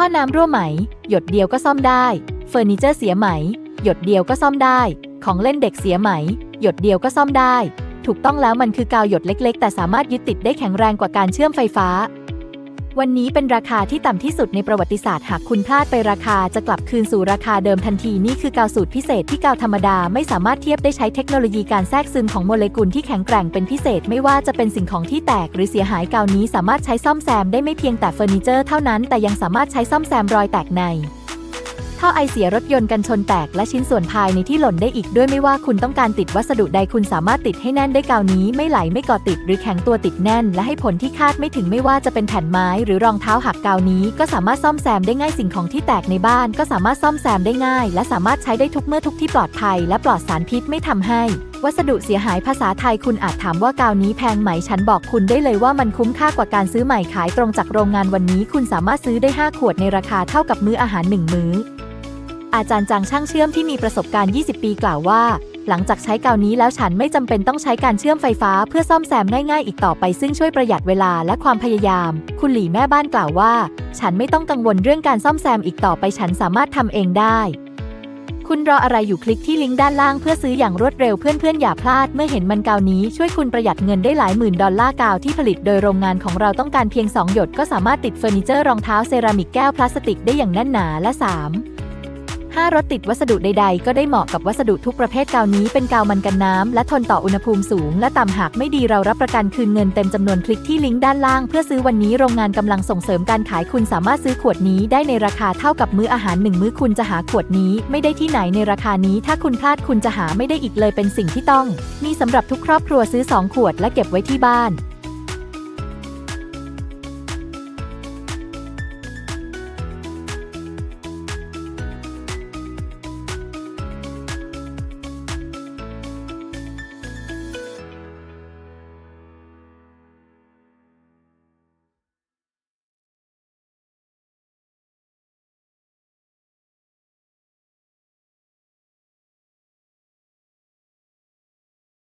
ท่อน้ำรั่วไหม หยดเดียวก็ซ่อมได้ เฟอร์นิเจอร์เสียไหม หยดเดียวก็ซ่อมได้ ของเล่นเด็กเสียไหม หยดเดียวก็ซ่อมได้ ถูกต้องแล้วมันคือกาวหยดเล็ก ๆ แต่สามารถยึดติดได้แข็งแรงกว่าการเชื่อมไฟฟ้า วันนี้เป็นราคาที่ต่ำที่สุดในประวัติศาสตร์หากคุณพลาดไปราคาจะกลับคืนสู่ราคาเดิมทันทีนี่คือกาวสูตรพิเศษที่กาวธรรมดาไม่สามารถเทียบได้ใช้เทคโนโลยีการแทรกซึมของโมเลกุลที่แข็งแกร่งเป็นพิเศษไม่ว่าจะเป็นสิ่งของที่แตกหรือเสียหายกาวนี้สามารถใช้ซ่อมแซมได้ไม่เพียงแต่เฟอร์นิเจอร์เท่านั้นแต่ยังสามารถใช้ซ่อมแซมรอยแตกใน ท่อไอเสียรถยนต์กันชนแตกและชิ้นส่วนภายในที่หล่นได้อีกด้วยไม่ว่าคุณต้องการติดวัสดุใดคุณสามารถติดให้แน่นด้วยกาวนี้ไม่ไหลไม่ก่อติดหรือแข็งตัวติดแน่น และให้ผลที่คาดไม่ถึงไม่ว่าจะเป็นแผ่นไม้หรือรองเท้าหักกาวนี้ ก็สามารถซ่อมแซมได้ง่ายสิ่งของที่แตกในบ้าน ก็สามารถซ่อมแซมได้ง่าย และสามารถใช้ได้ทุกเมื่อทุกที่ปลอดภัย และปลอดสารพิษไม่ทำให้วัสดุเสียหายภาษาไทยคุณอาจถามว่ากาวนี้แพงไหมฉันบอกคุณได้เลยว่ามันคุ้มค่ากว่าการซื้อใหม่ขายตรงจากโรงงานวันนี้ คุณสามารถซื้อได้ 5 ขวดในราคาเท่ากับมื้ออาหาร 1 มื้อ อาจารย์จางช่างเชื่อมที่มีประสบการณ์ 20 ปีกล่าวว่า หลังจากใช้กาวนี้แล้วฉันไม่จำเป็นต้องใช้การเชื่อมไฟฟ้าเพื่อซ่อมแซมง่ายๆ อีกต่อไปซึ่งช่วยประหยัดเวลาและความพยายาม คุณหลี่แม่บ้านกล่าวว่า ฉันไม่ต้องกังวลเรื่องการซ่อมแซมอีกต่อไปฉันสามารถทำเองได้คุณรออะไรอยู่คลิกที่ลิงก์ด้านล่างเพื่อซื้ออย่างรวดเร็วเพื่อนๆ อย่าพลาด เมื่อเห็นมันกาวนี้ช่วยคุณประหยัดเงินได้หลายหมื่นดอลลาร์กาวที่ผลิตโดยโรงงานของเราต้องการเพียง 2 หยดก็สามารถติดเฟอร์นิเจอร์รองเท้าเซรามิกแก้วพลาสติกได้อย่างแน่นหนาและ 3 5 รถติดวัสดุใดๆ ก็ได้เหมาะกับวัสดุทุกประเภทกาวนี้เป็นกาวมันกันน้ำ และทนต่ออุณหภูมิสูง และต่ำหากไม่ดีเรารับประกันคืนเงินเต็มจำนวนคลิกที่ลิงก์ด้านล่างเพื่อซื้อวันนี้โรงงานกำลังส่งเสริมการขายคุณสามารถซื้อขวดนี้ได้ในราคาเท่ากับมื้ออาหารหนึ่งมื้อคุณจะหาขวดนี้ ไม่ได้ที่ไหนในราคานี้ ถ้าคุณพลาดคุณจะหาไม่ได้อีกเลยเป็นสิ่งที่ต้อง มีสำหรับทุกครอบครัวซื้อ 2 ขวดและเก็บไว้ที่บ้าน